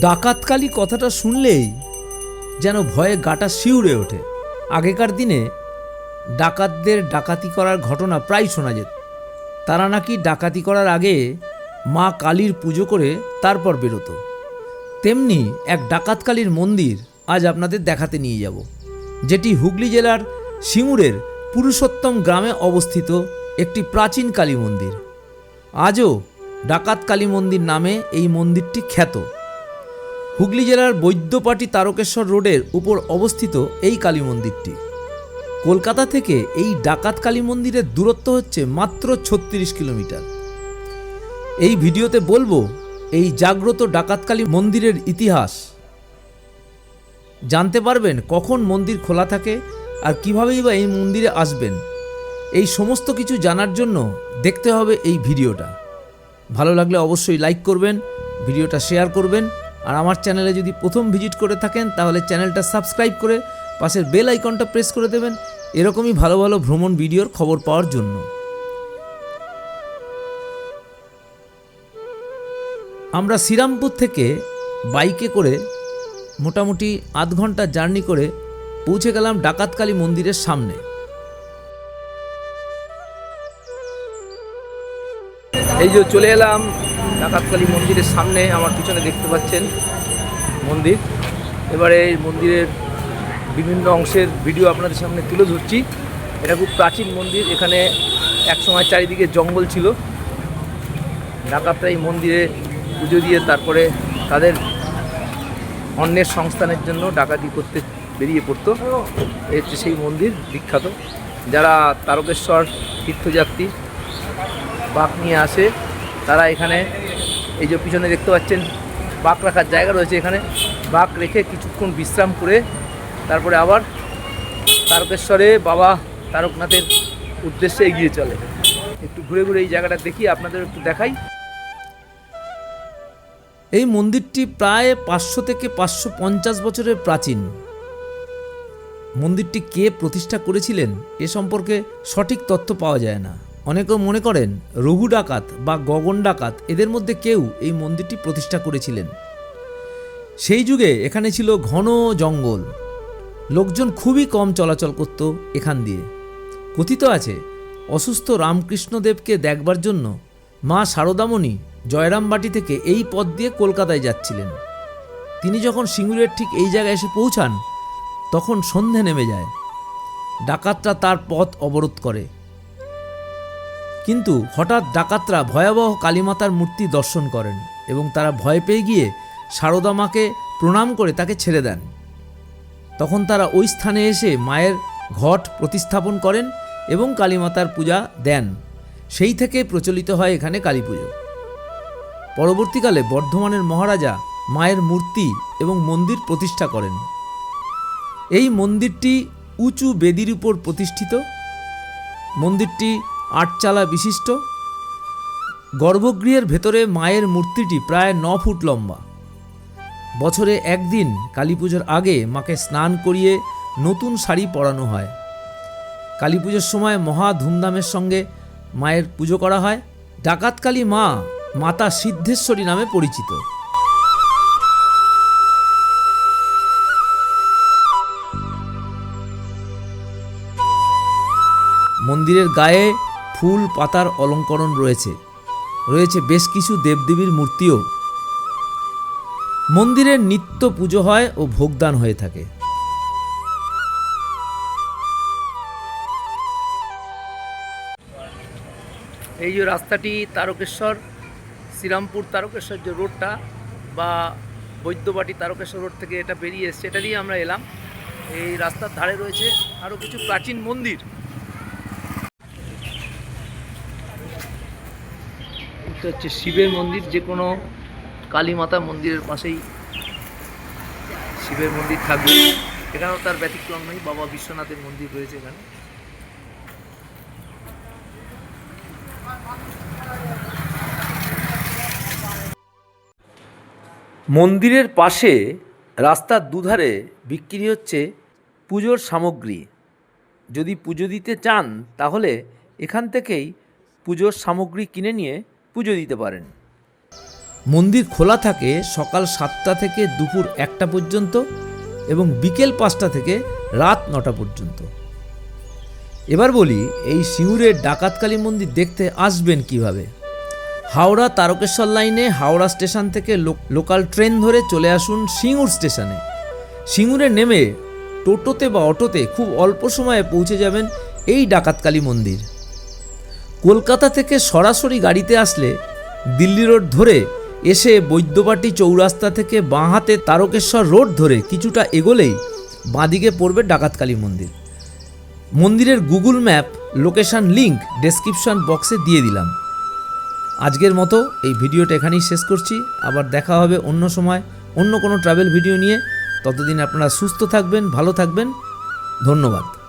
ডাকাতকালী কথাটা শুনলেই যেন ভয়ে গাটা শিউরে ওঠে। আগেকার দিনে ডাকাতদের ডাকাতি করার ঘটনা প্রায় শোনা যেত। তারা নাকি ডাকাতি করার আগে মা কালীর পুজো করে তারপর বেরোতো। তেমনি এক ডাকাতকালীর মন্দির আজ আপনাদের দেখাতে নিয়ে যাব, যেটি হুগলি জেলার সিঙ্গুরের পুরুষোত্তম গ্রামে অবস্থিত একটি প্রাচীন কালী মন্দির। আজও ডাকাত কালী মন্দির নামে এই মন্দিরটি খ্যাত। হুগলি জেলার বৈদ্যপাটি তারকেশ্বর রোডের উপর অবস্থিত এই কালী মন্দিরটি। কলকাতা থেকে এই ডাকাত কালী মন্দিরের দূরত্ব হচ্ছে মাত্র ছত্রিশ কিলোমিটার। এই ভিডিওতে বলব, এই জাগ্রত ডাকাতকালী মন্দিরের ইতিহাস। জানতে পারবেন কখন মন্দির খোলা থাকে আর কীভাবেই বা এই মন্দিরে আসবেন। এই সমস্ত কিছু জানার জন্য দেখতে হবে এই ভিডিওটা। ভালো লাগলে অবশ্যই লাইক করবেন, ভিডিওটা শেয়ার করবেন আর আমার চ্যানেলে যদি প্রথম ভিজিট করে থাকেন, তাহলে চ্যানেলটা সাবস্ক্রাইব করে পাশের বেল আইকনটা প্রেস করে দেবেন এরকমই ভালো ভালো ভ্রমণ ভিডিওর খবর পাওয়ার জন্য। আমরা শ্রীরামপুর থেকে বাইকে করে মোটামুটি আধ ঘণ্টা জার্নি করে পৌঁছে গেলাম ডাকাতকালী মন্দিরের সামনে। এই যে চলে এলাম ডাকাতকালী মন্দিরের সামনে আমার পিছনে দেখতে পাচ্ছেন মন্দির। এবারে এই মন্দিরের বিভিন্ন অংশের ভিডিও আপনাদের সামনে তুলে ধরছি। এটা খুব প্রাচীন মন্দির, এখানে একসময় চারিদিকে জঙ্গল ছিল। ডাকাতরা এই মন্দিরে পুজো দিয়ে তারপরে তাদের অন্যের সংস্থানের জন্য ডাকাতি করতে বেরিয়ে পড়তো। এই হচ্ছে সেই মন্দির বিখ্যাত। যারা তারকেশ্বর তীর্থযাত্রী বাঘ নিয়ে আসে তারা এখানে এই যে পিছনে দেখতে পাচ্ছেন বাঘ রাখার জায়গা রয়েছে এখানে। বাঘ রেখে কিছুক্ষণ বিশ্রাম করে তারপরে আবার তারকেশ্বরে বাবা তারকনাথের উদ্দেশ্যে এগিয়ে চলে। একটু ঘুরে ঘুরে এই জায়গাটা দেখি, আপনাদের একটু দেখাই। এই মন্দিরটি প্রায় পাঁচশো থেকে পাঁচশো পঞ্চাশ বছরের প্রাচীন। মন্দিরটি কে প্রতিষ্ঠা করেছিলেন এ সম্পর্কে সঠিক তথ্য পাওয়া যায় না। অনেকেও মনে করেন রঘু ডাকাত বা গগন ডাকাত এদের মধ্যে কেউ এই মন্দিরটি প্রতিষ্ঠা করেছিলেন। সেই যুগে এখানে ছিল ঘন জঙ্গল। লোকজন খুবই কম চলাচল করত এখান দিয়ে। কথিত আছে, অসুস্থ রামকৃষ্ণদেবকে দেখবার জন্য মা শারদামণি জয়রামবাটি থেকে এই পথ দিয়ে কলকাতায় যাচ্ছিলেন। তিনি যখন সিঙ্গুরের ঠিক এই জায়গায় এসে পৌঁছান, তখন সন্ধে নেমে যায়। ডাকাতরা তার পথ অবরোধ করে। কিন্তু হঠাৎ ডাকাতরা ভয়াবহ কালীমাতার মূর্তি দর্শন করেন এবং তারা ভয় পেয়ে গিয়ে সারদা মাকে প্রণাম করে তাকে ছেড়ে দেন। তখন তারা ওই স্থানে এসে মায়ের ঘট প্রতিস্থাপন করেন এবং কালীমাতার পূজা দেন। সেই থেকে প্রচলিত হয় এখানে কালী পুজো পরবর্তীকালে বর্ধমানের মহারাজা মায়ের মূর্তি এবং মন্দির প্রতিষ্ঠা করেন। এই মন্দিরটি উঁচু বেদির উপর প্রতিষ্ঠিত। মন্দিরটি আটচালা বিশিষ্ট। গর্ভগৃহের ভেতরে মায়ের মূর্তিটি প্রায় ন ফুট লম্বা। বছরে একদিন কালী পুজোর আগে মাকে স্নান করিয়ে নতুন শাড়ি পরানো হয়। কালী পুজোর সময় মহা ধুমধামের সঙ্গে মায়ের পুজো করা হয়। ডাকাতকালী মা মাতা সিদ্ধেশ্বরী নামে পরিচিত। মন্দিরের গায়ে ফুল, পাতার অলঙ্করণ রয়েছে। রয়েছে বেশ কিছু দেবদেবীর মূর্তিও। মন্দিরের নিত্য পুজো হয় ও ভোগদান হয়ে থাকে। এই যে রাস্তাটি তারকেশ্বর, শ্রীরামপুর তারকেশ্বর যে রোডটা বা বৈদ্যবাটি তারকেশ্বর রোড থেকে এটা বেরিয়ে এসছে, এটা দিয়ে আমরা এলাম। এই রাস্তার ধারে রয়েছে আরও কিছু প্রাচীন মন্দির। এটা হচ্ছে শিবের মন্দির, যে কোনো কালী মাতা মন্দিরের পাশেই শিবের মন্দির থাকবে। এখানেও তার ব্যতিক্রম নেই, বাবা বিশ্বনাথের মন্দির রয়েছে এখানে। মন্দিরের পাশে রাস্তার দুধারে বিক্রি হচ্ছে পুজোর সামগ্রী। যদি পুজো দিতে চান, তাহলে এখান থেকেই পুজোর সামগ্রী কিনে নিয়ে পুজো দিতে পারেন। মন্দির খোলা থাকে সকাল সাতটা থেকে দুপুর একটা পর্যন্ত এবং বিকেল পাঁচটা থেকে রাত নটা পর্যন্ত। এবার বলি, এই সিঙ্গুরের ডাকাতকালী মন্দির দেখতে আসবেন কীভাবে? হাওড়া তারকেশ্বর লাইনে হাওড়া স্টেশন থেকে লোকাল ট্রেন ধরে চলে আসুন সিঙ্গুর স্টেশনে। সিঙ্গুরে নেমে টোটোতে বা অটোতে খুব অল্প সময়ে পৌঁছে যাবেন এই ডাকাতকালী মন্দির। কলকাতা থেকে সরাসরি গাড়িতে আসলে দিল্লি রোড ধরে এসে বৈদ্যবাটি চৌরাস্তা থেকে বাঁ হাতে তারকেশ্বর রোড ধরে কিছুটা এগোলেই বাঁদিকে পড়বে ডাকাতকালী মন্দির। মন্দিরের Google map, location link, description বক্সে দিয়ে দিলাম। আজকের মতো এই ভিডিওটা এখানেই শেষ করছি। আবার দেখা হবে অন্য সময় অন্য কোনো ট্রাভেল ভিডিও নিয়ে। ততদিন আপনারা সুস্থ থাকবেন, ভালো থাকবেন। ধন্যবাদ।